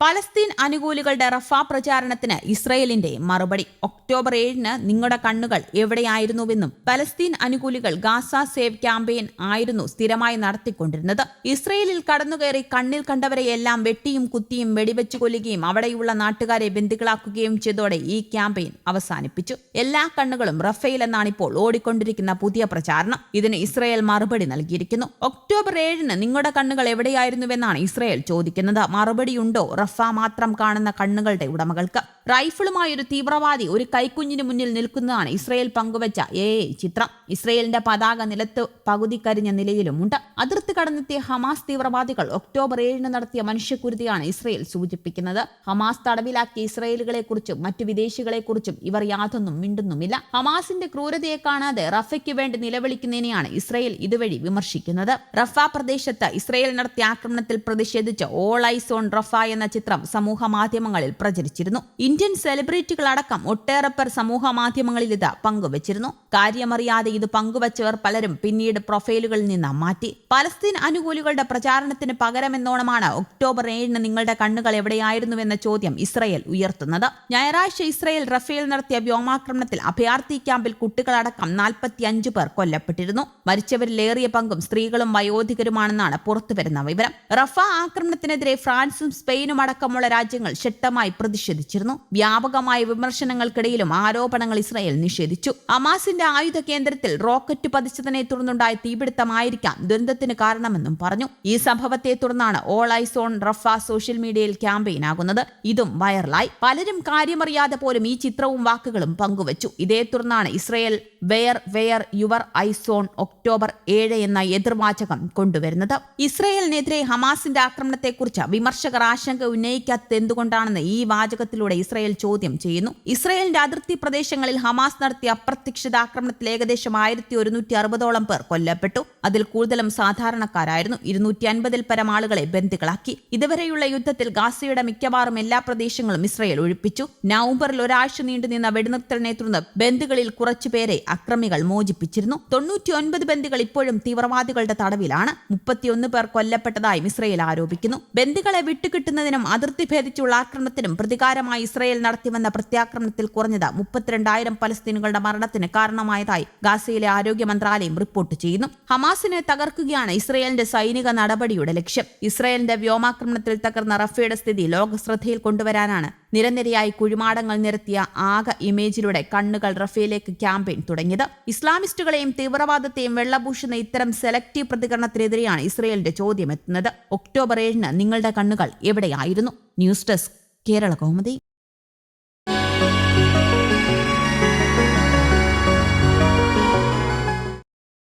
Palestine അനുകൂലികളുടെ Rafah പ്രചാരണത്തിന് ഇസ്രയേലിന്റെ മറുപടി. ഒക്ടോബർ ഏഴിന് നിങ്ങളുടെ കണ്ണുകൾ എവിടെയായിരുന്നുവെന്നും പലസ്തീൻ അനുകൂലികൾ ഗാസ സേവ് ക്യാമ്പയിൻ ആയിരുന്നു സ്ഥിരമായി നടത്തിക്കൊണ്ടിരുന്നത്. ഇസ്രയേലിൽ കടന്നുകയറി കണ്ണിൽ കണ്ടവരെ എല്ലാം വെട്ടിയും കുത്തിയും വെടിവെച്ചു കൊല്ലുകയും അവിടെയുള്ള നാട്ടുകാരെ ബന്ധുക്കളാക്കുകയും ചെയ്തോടെ ഈ ക്യാമ്പയിൻ അവസാനിപ്പിച്ചു. എല്ലാ കണ്ണുകളും റഫേൽ എന്നാണ് ഇപ്പോൾ ഓടിക്കൊണ്ടിരിക്കുന്ന പുതിയ പ്രചാരണം. ഇതിന് ഇസ്രയേൽ മറുപടി നൽകിയിരിക്കുന്നു. ഒക്ടോബർ ഏഴിന് നിങ്ങളുടെ കണ്ണുകൾ എവിടെയായിരുന്നുവെന്നാണ് ഇസ്രയേൽ ചോദിക്കുന്നത്. മറുപടിയുണ്ടോ റഫ മാത്രം കാണുന്ന കണ്ണുകളുടെ ഉടമകൾക്ക്. റൈഫിളുമായി ഒരു തീവ്രവാദി ഒരു കൈക്കുഞ്ഞിന് മുന്നിൽ നിൽക്കുന്നതാണ് ഇസ്രയേൽ പങ്കുവച്ച ഏ ചിത്രം. ഇസ്രയേലിന്റെ പതാക നിലത്ത് പകുതി കരിഞ്ഞ നിലയിലുമുണ്ട്. അതിർത്തി കടന്നെത്തിയ ഹമാസ് തീവ്രവാദികൾ ഒക്ടോബർ ഏഴിന് നടത്തിയ മനുഷ്യക്കുരുതിയാണ് ഇസ്രയേൽ സൂചിപ്പിക്കുന്നത്. ഹമാസ് തടവിലാക്കിയ ഇസ്രയേലുകളെ കുറിച്ചും മറ്റു വിദേശികളെ കുറിച്ചും ഇവർ യാതൊന്നും മിണ്ടുന്നുമില്ല. ഹമാസിന്റെ ക്രൂരതയെ കാണാതെ റഫയ്ക്ക് വേണ്ടി നിലവിളിക്കുന്നതിനെയാണ് ഇസ്രയേൽ ഇതുവഴി വിമർശിക്കുന്നത്. റഫ പ്രദേശത്ത് ഇസ്രയേൽ നടത്തിയ ആക്രമണത്തിൽ പ്രതിഷേധിച്ച് ഓൾ ഐസ് ഓൺ റഫ എന്ന ചിത്രം സമൂഹ മാധ്യമങ്ങളിൽ പ്രചരിച്ചിരുന്നു ഇന്ത്യൻ സെലിബ്രിറ്റികളടക്കം ഒട്ടേറെ പേർ സമൂഹ മാധ്യമങ്ങളിൽ ഇത് പങ്കുവച്ചിരുന്നു. കാര്യമറിയാതെ ഇത് പങ്കുവച്ചവർ പലരും പിന്നീട് പ്രൊഫൈലുകളിൽ നിന്ന് മാറ്റി. പലസ്തീൻ അനുകൂലികളുടെ പ്രചാരണത്തിന് പകരമെന്നോണമാണ് ഒക്ടോബർ ഏഴിന് നിങ്ങളുടെ കണ്ണുകൾ എവിടെയായിരുന്നുവെന്ന ചോദ്യം ഇസ്രയേൽ ഉയർത്തുന്നത്. ഞായറാഴ്ച ഇസ്രയേൽ റഫേൽ നടത്തിയ വ്യോമാക്രമണത്തിൽ അഭയാർത്ഥി ക്യാമ്പിൽ കുട്ടികളടക്കം നാൽപ്പത്തി അഞ്ചു പേർ കൊല്ലപ്പെട്ടിരുന്നു. മരിച്ചവരിലേറിയ പങ്കും സ്ത്രീകളും വയോധികരുമാണെന്നാണ് പുറത്തുവരുന്ന വിവരം. റഫ ആക്രമണത്തിനെതിരെ ഫ്രാൻസും സ്പെയിനും അടക്കമുള്ള രാജ്യങ്ങൾ ശക്തമായി പ്രതിഷേധിച്ചിരുന്നു. വ്യാപകമായ വിമർശനങ്ങൾക്കിടയിലും ആരോപണങ്ങൾ ഇസ്രായേൽ നിഷേധിച്ചു. അമാസിന്റെ ആയുധ കേന്ദ്രത്തിൽ റോക്കറ്റ് പതിച്ചതിനെ തുടർന്നുണ്ടായ തീപിടുത്തമായിരിക്കാം ദുരന്തത്തിന് കാരണമെന്നും പറഞ്ഞു. ഈ സംഭവത്തെ തുടർന്നാണ് all eyes on Rafah social മീഡിയയിൽ ക്യാമ്പയിൻ ആകുന്നത്. ഇതും വൈറലായി. പലരും കാര്യമറിയാതെ പോലും ഈ ചിത്രവും വാക്കുകളും പങ്കുവച്ചു. ഇതേ തുടർന്നാണ് Israel where where your eyes on October ഏഴ് എന്ന എതിർവാചകം കൊണ്ടുവരുന്നത്. ഇസ്രയേലിനെതിരെ ഹമാസിന്റെ ആക്രമണത്തെക്കുറിച്ച് വിമർശകർ ആശങ്ക ഉന്നയിക്കാത്തത് എന്തുകൊണ്ടാണെന്ന് ഈ വാചകത്തിലൂടെ ഇസ്രയേൽ ചോദ്യം ചെയ്യുന്നു. ഇസ്രയേലിന്റെ അതിർത്തി പ്രദേശങ്ങളിൽ ഹമാസ് നടത്തിയ അപ്രത്യക്ഷിത ആക്രമണത്തിൽ ഏകദേശം ആയിരത്തി ഒരുന്നൂറ്റി അറുപതോളം പേർ കൊല്ലപ്പെട്ടു. അതിൽ കൂടുതലും സാധാരണക്കാരായിരുന്നു. ഇരുന്നൂറ്റി അൻപതിൽ പരം ആളുകളെ ബന്ദികളാക്കി. ഇതുവരെയുള്ള യുദ്ധത്തിൽ ഗാസയുടെ മിക്കവാറും എല്ലാ പ്രദേശങ്ങളും ഇസ്രയേൽ ഒഴിപ്പിച്ചു. നവംബറിൽ ഒരാഴ്ച നീണ്ടുനിന്ന വെടിനിർത്തലിനെ തുടർന്ന് ബന്ദികളിൽ കുറച്ചുപേരെ അക്രമികൾ മോചിപ്പിച്ചിരുന്നു. തൊണ്ണൂറ്റി ഒൻപത് ബന്ദികൾ ഇപ്പോഴും തീവ്രവാദികളുടെ തടവിലാണ്. മുപ്പത്തിയൊന്ന് പേർ കൊല്ലപ്പെട്ടതായും ഇസ്രയേൽ ആരോപിക്കുന്നു. ബന്ദികളെ വിട്ടുകിട്ടുന്നതിനും അതിർത്തി ഭേദിച്ചുള്ള ആക്രമണത്തിനും പ്രതികാരമായി ഇസ്രയേൽ നടത്തിവന്ന പ്രത്യാക്രമണത്തിൽ കുറഞ്ഞത് മുപ്പത്തിരണ്ടായിരം പലസ്തീനുകളുടെ മരണത്തിന് കാരണമായതായി ഗാസയിലെ ആരോഗ്യ മന്ത്രാലയം റിപ്പോർട്ട് ചെയ്യുന്നു. ഹമാസിനെ തകർക്കുകയാണ് ഇസ്രയേലിന്റെ സൈനിക നടപടിയുടെ ലക്ഷ്യം. ഇസ്രയേലിന്റെ വ്യോമാക്രമണത്തിൽ തകർന്ന റഫയുടെ സ്ഥിതി ലോക ശ്രദ്ധയിൽ കൊണ്ടുവരാനാണ്. നിരനിരയായി കുഴിമാടങ്ങൾ നിരത്തിയ ആകെ ഇമേജിലൂടെ കണ്ണുകൾ റഫേലേക്ക് ക്യാമ്പയിൻ തുടങ്ങിയത്. ഇസ്ലാമിസ്റ്റുകളെയും തീവ്രവാദത്തെയും വെള്ളപൂശുന്ന ഇത്തരം സെലക്റ്റീവ് പ്രതികരണത്തിനെതിരെയാണ് ഇസ്രയേലിന്റെ ചോദ്യം എത്തുന്നത് ഒക്ടോബർ ഏഴിന് നിങ്ങളുടെ കണ്ണുകൾ എവിടെയായിരുന്നു? News desk Kerala Kaumudi.